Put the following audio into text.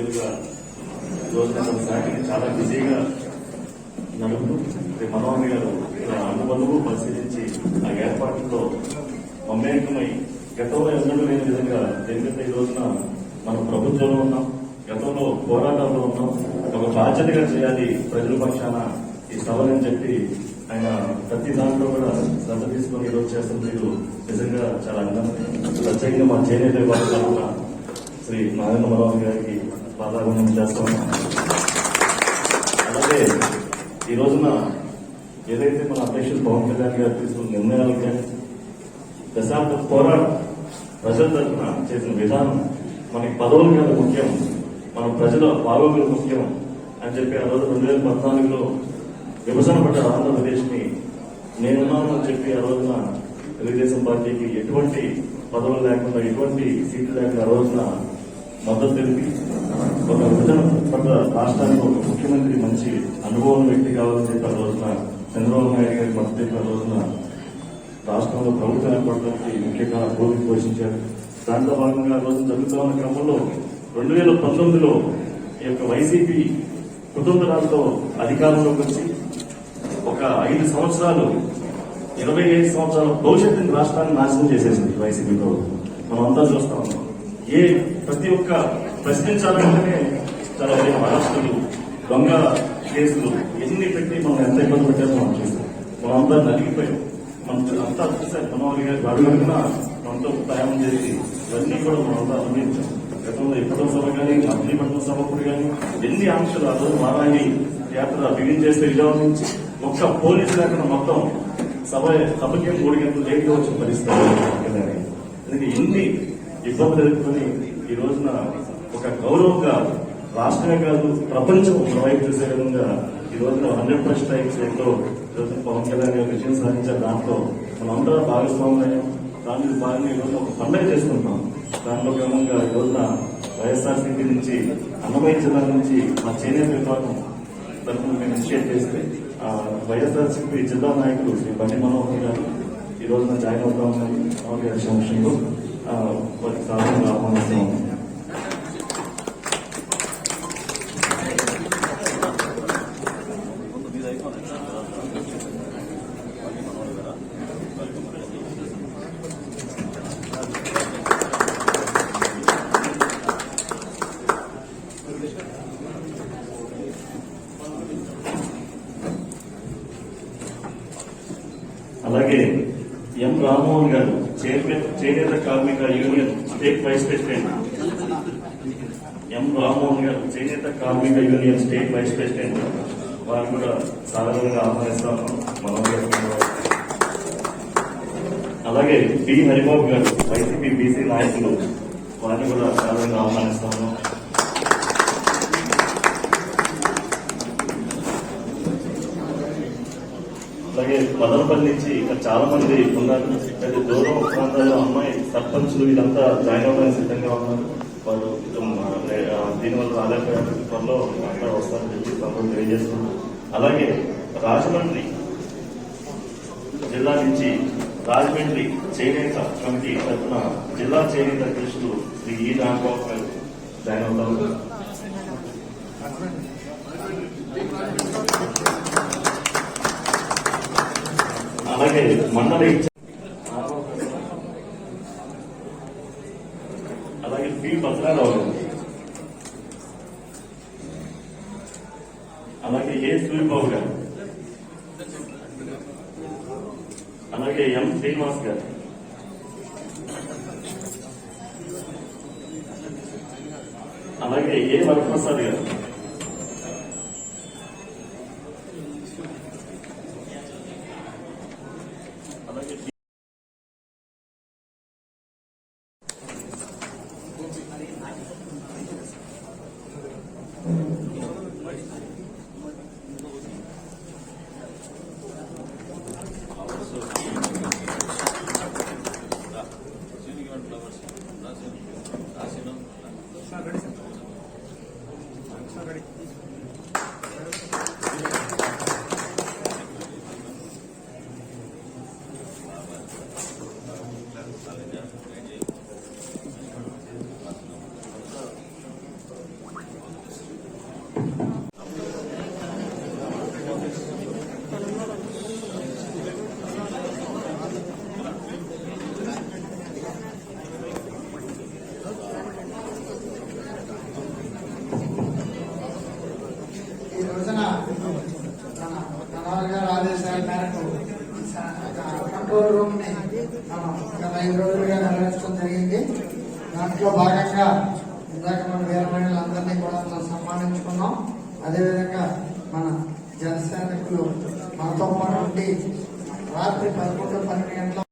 రోజు అతని శాఖని చాలా బిజీగా నడుపుతూ శ్రీ మనోహర్ గారు ఇలా అనుబంధువు పరిశీలించి ఆ ఏర్పాట్లతో మమేకమై గతంలో ఎన్నడూ లేని విధంగా ఎందుకంటే ఈ రోజున మనం ప్రభుత్వంలో ఉన్నాం గతంలో పోరాటంలో ఉన్నాం. ఒక బాధ్యతగా చేయాలి ప్రజల పక్షాన ఈ సభలని చెప్పి ఆయన ప్రతి దాంట్లో కూడా శ్రద్ధ తీసుకొని ఈరోజు చేస్తున్న మీరు నిజంగా చాలా అభినందన ప్రత్యేకంగా మా చేనేత శ్రీ నారాయణ మనోహర్ గారికి పాదాభివందనం చేస్తున్నాం అలాగే ఈ రోజున ఏదైతే మన అధ్యక్షులు పవన్ కళ్యాణ్ గారు తీసుకున్న నిర్ణయాలు కానీ దశాబ్ద పోరాటం ప్రజల తరఫున చేసిన విధానం మనకి పదవులు కాదు ముఖ్యం మన ప్రజల బాగోగులు ముఖ్యం అని చెప్పి ఆ రోజు రెండు వేల పద్నాలుగులో విభజన పడ్డ ఆంధ్రప్రదేశ్ని నేనున్నాను అని చెప్పి ఆ రోజున తెలుగుదేశం పార్టీకి ఎటువంటి పదవులు లేకుండా ఎటువంటి సీట్లు లేకుండా ఆ రోజున మద్దతు తెలిపి ఒక విభజన పట్ల రాష్ట్రానికి ఒక ముఖ్యమంత్రి మంచి అనుభవం వ్యక్తి కావాలని చెప్పి ఆ రోజున చంద్రబాబు నాయుడు గారి మద్దతు తెలిపి ఆ రోజున రాష్ట్రంలో ప్రభుత్వం ఏర్పడడానికి ముఖ్యంగా భూమికి పోషించారు. దాంట్లో భాగంగా ఆ రోజు జరుగుతూ ఉన్న క్రమంలో రెండు వేల పంతొమ్మిదిలో ఈ యొక్క వైసీపీ కుటుంబరాలతో అధికారంలోకి వచ్చి ఒక ఐదు సంవత్సరాలు ఇరవై ఐదు సంవత్సరాల భవిష్యత్తుని రాష్ట్రాన్ని నాశనం చేసేసింది వైసీపీ ప్రభుత్వం. మనం అంతా చూస్తా ఉన్నాం. ఏ ప్రతి ఒక్క ప్రశ్నించాలంటేనే చాలా భయం అరెస్టులు దొంగ కేసులు ఎన్ని పెట్టి మనం ఎంత ఇబ్బంది పెట్టారో మనం చూస్తాం. మనం అంతా నలిగిపోయాం. మనం అంతా చూసారు మనోహర్ గారి అడుగుతున్నా మనతో ప్రయాణం చేసి ఇవన్నీ కూడా మనంతా అనుభవించాం గతంలో ఎప్పుడో సభ కానీ మచిలీపట్నం సభకుడు కానీ ఎన్ని ఆంక్షలు ఆ రోజు మారాయి యాత్ర బిగిన్ చేస్తే విజయవాడ నుంచి ఒక్క పోలీసు లేకుండా మొత్తం సభ సభకి మూడు గంటలు లేట్గా వచ్చిన పరిస్థితి. ఎందుకంటే ఎన్ని ఇబ్బందులు ఎదుర్కొని ఈ రోజున ఒక గౌరవంగా రాష్ట్రమే కాదు ప్రపంచం ప్రొవైడ్ చేసే విధంగా ఈ రోజున హండ్రెడ్ పర్సెంట్ టైమ్స్లో పవన్ కళ్యాణ్ గారు విజయం సాధించారు దాంట్లో మనందరం భాగస్వామ్యం దాంట్లో భాగంగా ఈరోజు ఒక పండుగ చేసుకుంటాం దాంట్లో క్రమంగా ఈ రోజున వైఎస్ఆర్సీపీ నుంచి అన్నమయ్య జిల్లా నుంచి మా చేనేత విభాగం తరఫున మేము ఇనిషియేట్ చేస్తే ఆ, వైఎస్ఆర్సీపీ జిల్లా నాయకులు శ్రీ బండి మనోహర్ గారు ఈ రోజున జాయిన్ అవుతా ఉన్నారు మనోహర్ గారి సమక్షంలో ఆ, వారికి సాధారణ ఆహ్వానిస్తాం అలాగే ఎం రామ్మోహన్ గారు చైర్మన్ చేనేత కార్మిక union state vice president M Rammohan garu చేనేత కార్మిక యూనియన్ స్టేట్ వైస్ ప్రెసిడెంట్. వారు కూడా సాధారణంగా ఆహ్వానిస్తాము మనం అలాగే బి హరిబాబు గారు వైసీపీ బీసీ నాయకులు వారిని కూడా సాధారణంగా ఆహ్వానిస్తాము. అలాగే మదనపల్లి నుంచి ఇక్కడ చాలా మంది ఉన్నారు. అయితే దూరం ప్రాంతాల్లో అమ్మాయి సర్పంచ్లు వీళ్ళంతా జాయిన్ అవ్వడానికి సిద్ధంగా ఉన్నారు. వాళ్ళు దీనివల్ల రాలేకపోయారు త్వరలో అంతా వస్తారని చెప్పి సంబంధం తెలియజేస్తున్నారు. అలాగే రాజమండ్రి జిల్లా నుంచి రాజమండ్రి చేనేత కమిటీ తరఫున జిల్లా చేనేత అధ్యక్షులు శ్రీ ఈ నాగబాబు గారు జాయిన్ అవుతారు. అలాగే మండల అలాగే పి భద్రారావు అలాగే ఏ సూర్యబాబు గారు. అలాగే ఎం శ్రీనివాస్ గారు. అలాగే ఏ వరప్రసాద్ గారు. Gracias. ఐదు రోజులుగా నిర్వహించడం జరిగింది. దాంట్లో భాగంగా ఇందాక మన వీరమహిళలందరినీ కూడా మనం సన్మానించుకున్నాం. అదేవిధంగా మన జన సైనికులు మనతో పాటు ఉండి రాత్రి పదకొండు పన్నెండు గంటల